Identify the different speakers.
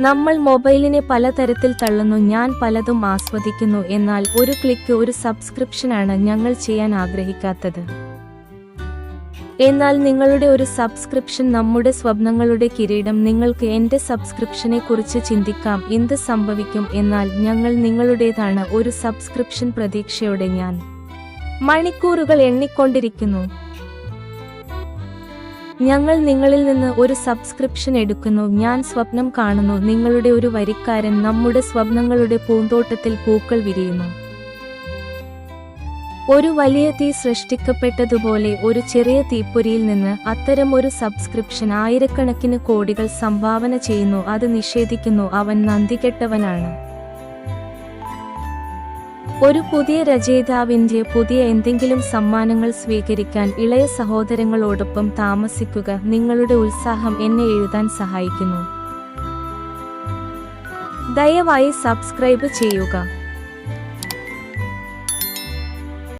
Speaker 1: നമ്മൾ മൊബൈലിനെ പലതരത്തിൽ തള്ളുന്നു ഞാൻ പലതും ആസ്വദിക്കുന്നു എന്നാൽ ഒരു ക്ലിക്ക് ഒരു സബ്സ്ക്രിപ്ഷനാണ് ഞങ്ങൾ ചെയ്യാൻ ആഗ്രഹിക്കാത്തത്. എന്നാൽ നിങ്ങളുടെ ഒരു സബ്സ്ക്രിപ്ഷൻ നമ്മുടെ സ്വപ്നങ്ങളുടെ കിരീടം നിങ്ങൾക്ക് എന്റെ സബ്സ്ക്രിപ്ഷനെ കുറിച്ച് ചിന്തിക്കാം എന്ത് സംഭവിക്കും എന്നാൽ ഞങ്ങൾ നിങ്ങളുടേതാണ് ഒരു സബ്സ്ക്രിപ്ഷൻ പ്രതീക്ഷയോടെ ഞാൻ. മണിക്കൂറുകൾ എണ്ണിക്കൊണ്ടിരിക്കുന്നു. ഞങ്ങൾ നിങ്ങളിൽ നിന്ന് ഒരു സബ്സ്ക്രിപ്ഷൻ എടുക്കുന്നു. ഞാൻ സ്വപ്നം കാണുന്നു. നിങ്ങളുടെ ഒരു വരിക്കാരൻ നമ്മുടെ സ്വപ്നങ്ങളുടെ പൂന്തോട്ടത്തിൽ പൂക്കൾ വിരിയുന്നു. ഒരു വലിയ തീ സൃഷ്ടിക്കപ്പെട്ടതുപോലെ ഒരു ചെറിയ തീപ്പൊരിയിൽ നിന്ന് അത്തരം ഒരു സബ്സ്ക്രിപ്ഷൻ ആയിരക്കണക്കിന് കോടികൾ സംഭാവന ചെയ്യുന്നു. അത് നിഷേധിക്കുന്നു. അവൻ നന്ദികെട്ടവനാണ്. ഒരു പുതിയ രചയിതാവിന്റെ പുതിയ എന്തെങ്കിലും സമ്മാനങ്ങൾ സ്വീകരിക്കാൻ ഇളയ സഹോദരങ്ങളോടൊപ്പം താമസിക്കുക നിങ്ങളുടെ ഉത്സാഹം എന്നെ എഴുതാൻ സഹായിക്കുന്നു. ദയവായി സബ്സ്ക്രൈബ് ചെയ്യുക.